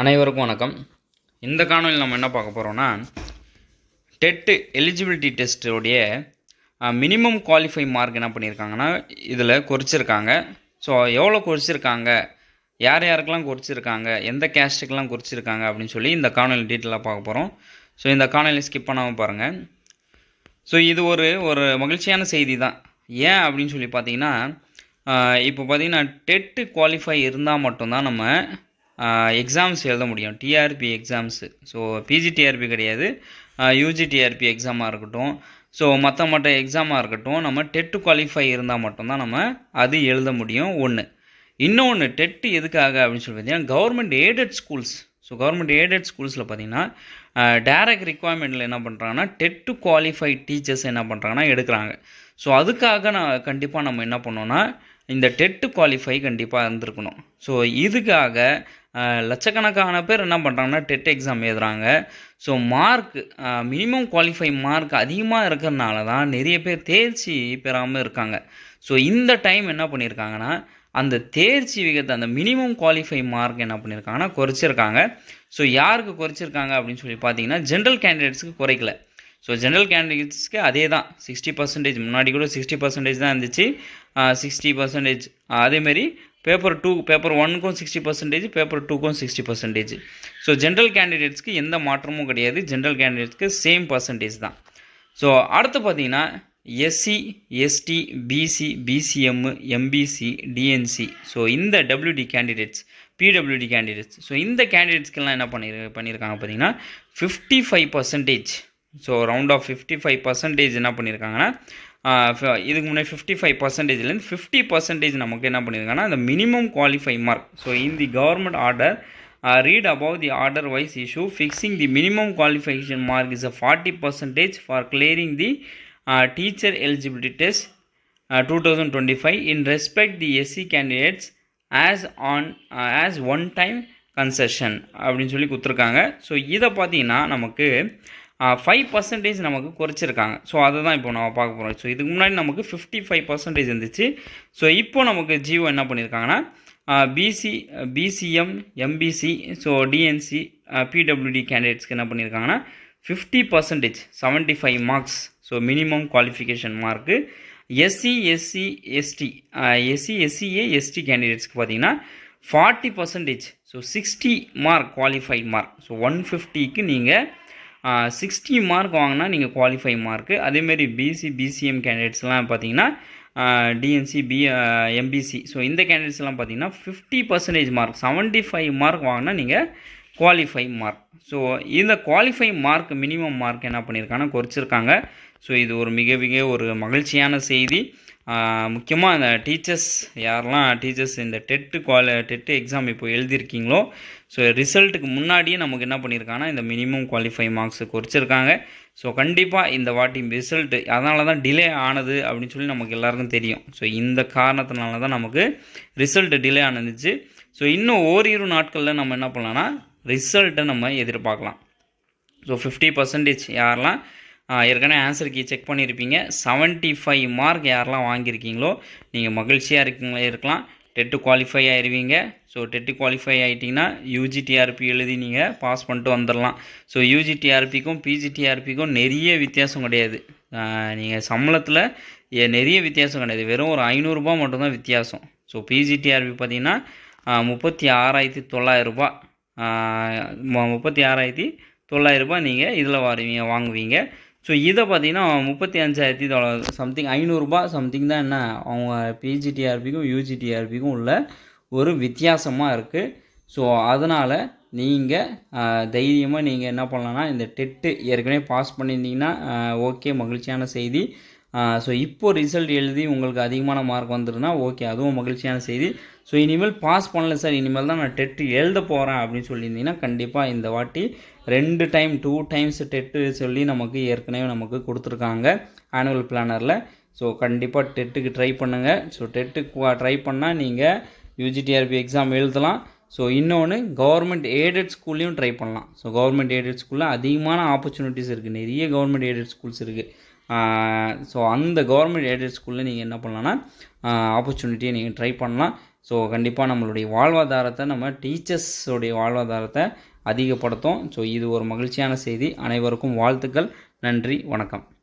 அனைவருக்கும் வணக்கம். இந்த காணொலியில் நம்ம என்ன பார்க்க போகிறோம்னா டெட்டு எலிஜிபிலிட்டி டெஸ்ட்டோடைய மினிமம் குவாலிஃபை மார்க் என்ன பண்ணியிருக்காங்கன்னா இதில் குறிச்சிருக்காங்க. ஸோ எவ்வளோ குறிச்சிருக்காங்க? யார் யாருக்கெல்லாம் குறிச்சிருக்காங்க? எந்த கேஸ்ட்டுக்கெல்லாம் குறிச்சிருக்காங்க? அப்படின்னு சொல்லி இந்த காணொலி டீட்டெயிலாக பார்க்க போகிறோம் ஸோ இந்த காணொலி ஸ்கிப் பண்ணாமல் பாருங்கள் ஸோ இது ஒரு ஒரு மகிழ்ச்சியான செய்தி தான் ஏன் அப்படின்னு சொல்லி பார்த்தீங்கன்னா இப்போ பார்த்தீங்கன்னா டெட்டு குவாலிஃபை இருந்தால் மட்டும்தான் நம்ம எக்ஸாம்ஸ் எழுத முடியும். டிஆர்பி எக்ஸாம்ஸு ஸோ பிஜிடிஆர்பி கிடையாது. யூஜிடிஆர்பி எக்ஸாமாக இருக்கட்டும். ஸோ மற்ற மற்ற எக்ஸாமாக இருக்கட்டும் நம்ம டெட்டு குவாலிஃபை இருந்தால் மட்டும்தான் நம்ம அது எழுத முடியும். ஒன்று இன்னொன்று டெட்டு எதுக்காக அப்படின்னு சொல்லி பார்த்தீங்கன்னா government aided schools so government aided ஸ்கூல்ஸில் பார்த்தீங்கன்னா டேரக்ட் ரிக்குவயர்மெண்ட்டில் என்ன பண்ணுறாங்கன்னா டெட்டு குவாலிஃபைட் டீச்சர்ஸ் என்ன பண்ணுறாங்கன்னா எடுக்கிறாங்க. ஸோ அதுக்காக நான் கண்டிப்பாக நம்ம என்ன பண்ணோன்னா இந்த டெட்டு குவாலிஃபை கண்டிப்பாக இருந்திருக்கணும். ஸோ இதுக்காக லட்சக்கணக்கான பேர் என்ன பண்ணுறாங்கன்னா டெட் எக்ஸாம் எழுதுறாங்க. So mark minimum qualify mark அதிகமாக இருக்கிறனால தான் நிறைய பேர் தேர்ச்சி பெறாமல் இருக்காங்க. ஸோ இந்த டைம் என்ன பண்ணியிருக்காங்கன்னா அந்த தேர்ச்சி விகிதத்தை அந்த மினிமம் குவாலிஃபை மார்க் என்ன பண்ணியிருக்காங்கன்னா குறைச்சிருக்காங்க. ஸோ யாருக்கு குறைச்சிருக்காங்க அப்படின்னு சொல்லி பார்த்தீங்கன்னா ஜென்ரல் கேண்டிடேட்ஸ்க்கு குறைக்கல. ஸோ ஜென்ரல் கேண்டிடேட்ஸ்க்கு அதே தான். சிக்ஸ்டி பர்சன்டேஜ் முன்னாடி கூட சிக்ஸ்டி பர்சன்டேஜ் தான் இருந்துச்சு. சிக்ஸ்டி பர்சன்டேஜ் அதேமாரி பேப்பர் டூ பேப்பர் ஒன்னுக்கும் சிக்ஸ்டி பர்சன்டேஜ் பேப்பர் டூக்கும் சிக்ஸ்டி பர்சன்டேஜ் ஸோ ஜென்ரல் கேண்டிடேட்ஸ்க்கு எந்த மாற்றமும் கிடையாது. ஜென்ரல் கேண்டிடேட்ஸ்க்கு சேம் பர்சன்டேஜ் தான். ஸோ அடுத்து பார்த்தீங்கன்னா SC ST BC BCM MBC DNC so இந்த WD candidates PWD candidates so இந்த கேண்டிடேட்ஸ்க்கெல்லாம் என்ன பண்ணி பண்ணியிருக்காங்க பார்த்தீங்கன்னா fifty five percentage so round off fifty five percentage என்ன பண்ணியிருக்காங்கன்னா இதுக்கு முன்னாடி ஃபிஃப்டி ஃபைவ் பர்சன்டேஜ்லேருந்து ஃபிஃப்டி பர்சன்டேஜ் நமக்கு என்ன பண்ணியிருக்காங்கன்னா அந்த minimum qualify mark so in the government order read above the order vice issue fixing the minimum qualification mark is a forty percentage for clearing the teacher eligibility test two thousand twenty five in respect the SC candidates as on as one time concession அப்படின்னு சொல்லி கொடுத்துருக்காங்க so இதை பார்த்தீங்கன்னா நமக்கு five percentage நமக்கு குறைச்சிருக்காங்க. So அதை தான் இப்போ நம்ம பார்க்க போகிறோம் ஸோ இதுக்கு முன்னாடி நமக்கு ஃபிஃப்டி ஃபைவ் பர்சன்டேஜ் இருந்துச்சு. ஸோ இப்போ நமக்கு ஜியோ என்ன பண்ணியிருக்காங்கன்னா BC BCM MBC so DNC PWD கேண்டிடேட்ஸ்க்கு என்ன பண்ணியிருக்காங்கன்னா fifty percentage seventy five marks so minimum qualification mark SC SC ST SC SCA ST கேண்டிடேட்ஸ்க்கு பார்த்தீங்கன்னா forty percentage so sixty mark qualified mark so one ஃபிஃப்டிக்கு நீங்கள் sixty mark வாங்கினா நீங்கள் qualify mark அதேமாரி BC BCM கேண்டிடேட்ஸ்லாம் பார்த்தீங்கன்னா டிஎன்சி பி எம்பிசி ஸோ இந்த கேண்டிடேட்ஸ்லாம் பார்த்தீங்கன்னா fifty percentage mark seventy five mark வாங்கினா நீங்கள் குவாலிஃபை மார்க் ஸோ இந்த குவாலிஃபை மார்க் மினிமம் மார்க் என்ன பண்ணியிருக்காங்கன்னா குறைச்சிருக்காங்க. ஸோ இது ஒரு மிக மிக ஒரு மகிழ்ச்சியான செய்தி. முக்கியமாக இந்த டீச்சர்ஸ் யாரெல்லாம் டீச்சர்ஸ் இந்த டெட்டு குவாலி டெட்டு எக்ஸாம் இப்போ எழுதியிருக்கீங்களோ ஸோ ரிசல்ட்டுக்கு முன்னாடியே நமக்கு என்ன பண்ணியிருக்காங்கன்னா இந்த மினிமம் குவாலிஃபை மார்க்ஸ் குறைச்சிருக்காங்க. ஸோ கண்டிப்பாக இந்த வாட்டி ரிசல்ட்டு அதனால தான் டிலே ஆனது அப்படின்னு சொல்லி நமக்கு எல்லாருக்கும் தெரியும். ஸோ இந்த காரணத்தினால தான் நமக்கு ரிசல்ட்டு டிலே ஆனதுச்சு. ஸோ இன்னும் ஓரிரு நாட்களில் நம்ம என்ன பண்ணலாம்னா ரிசல்ட்டை நம்ம எதிர்பார்க்கலாம். ஸோ ஃபிஃப்டி பர்சன்டேஜ் யாரெல்லாம் ஏற்கனவே ஆன்சர் கீ செக் பண்ணியிருப்பீங்க செவன்ட்டி ஃபைவ் மார்க் யாரெல்லாம் வாங்கியிருக்கீங்களோ நீங்கள் மகிழ்ச்சியாக இருக்கீங்களா இருக்கலாம். டெட்டு குவாலிஃபை ஆயிடுவீங்க ஸோ டெட்டு குவாலிஃபை ஆகிட்டிங்கன்னா யூஜிடிஆர்பி எழுதி நீங்கள் பாஸ் பண்ணிட்டு வந்துடலாம் ஸோ யூஜிடிஆர்பிக்கும் பிஜிடிஆர்பிக்கும் நிறைய வித்தியாசம் கிடையாது. நீங்கள் சம்பளத்தில் நிறைய வித்தியாசம் கிடையாது. வெறும் ஒரு ஐநூறுரூபா மட்டும்தான் வித்தியாசம். ஸோ பிஜிடிஆர்பி பார்த்தீங்கன்னா முப்பத்தி ஆறாயிரத்தி தொள்ளாயிரரூபா முப்பத்தி ஆறாயிரத்தி தொள்ளாயிரரூபா நீங்கள் இதில் வாருவீங்க வாங்குவீங்க. ஸோ இதை பார்த்தீங்கன்னா முப்பத்தி அஞ்சாயிரத்தி தொள்ளாயிரம் சம்திங் ஐநூறுரூபா சம்திங் தான் என்ன அவங்க பிஜிடிஆர்பிக்கும் யூஜிடிஆர்பிக்கும் உள்ள ஒரு வித்தியாசமாக இருக்குது ஸோ அதனால் நீங்கள் தைரியமாக நீங்கள் என்ன பண்ணலன்னா இந்த டெட்டு ஏற்கனவே பாஸ் பண்ணியிருந்தீங்கன்னா ஓகே மகிழ்ச்சியான செய்தி. ஸோ இப்போ ரிசல்ட் எழுதி உங்களுக்கு அதிகமான மார்க் வந்துருன்னா ஓகே அதுவும் மகிழ்ச்சியான செய்தி. ஸோ இனிமேல் பாஸ் பண்ணல சார் இனிமேல் தான் நான் டெட்டு எழுத போகிறேன் அப்படின்னு சொல்லியிருந்தீங்கன்னா கண்டிப்பாக இந்த வாட்டி ரெண்டு டைம் டூ டைம்ஸ் டெட்டு சொல்லி நமக்கு ஏற்கனவே நமக்கு கொடுத்துருக்காங்க ஆனுவல் பிளானரில் ஸோ கண்டிப்பாக டெட்டுக்கு ட்ரை பண்ணுங்கள் ஸோ டெட்டுக்கு ட்ரை பண்ணால் நீங்கள் யூஜிடிஆர்பி எக்ஸாம் எழுதலாம். ஸோ இன்னொன்று கவர்மெண்ட் எய்டட் ஸ்கூல்லையும் ட்ரை பண்ணலாம். ஸோ கவர்மெண்ட் எய்டட் ஸ்கூலில் அதிகமான ஆப்பர்ச்சுனிட்டிஸ் இருக்குது நிறைய கவர்மெண்ட் எய்டட் ஸ்கூல்ஸ் இருக்குது ஸோ அந்த கவர்மெண்ட் எய்டட் ஸ்கூலில் நீங்கள் என்ன பண்ணலாம்னா ஆப்பர்ச்சுனிட்டியை நீங்கள் ட்ரை பண்ணலாம். ஸோ கண்டிப்பாக நம்மளுடைய வாழ்வாதாரத்தை நம்ம டீச்சர்ஸோடைய வாழ்வாதாரத்தை அதிகப்படுத்தும். ஸோ இது ஒரு மகிழ்ச்சியான செய்தி. அனைவருக்கும் வாழ்த்துக்கள். நன்றி. வணக்கம்.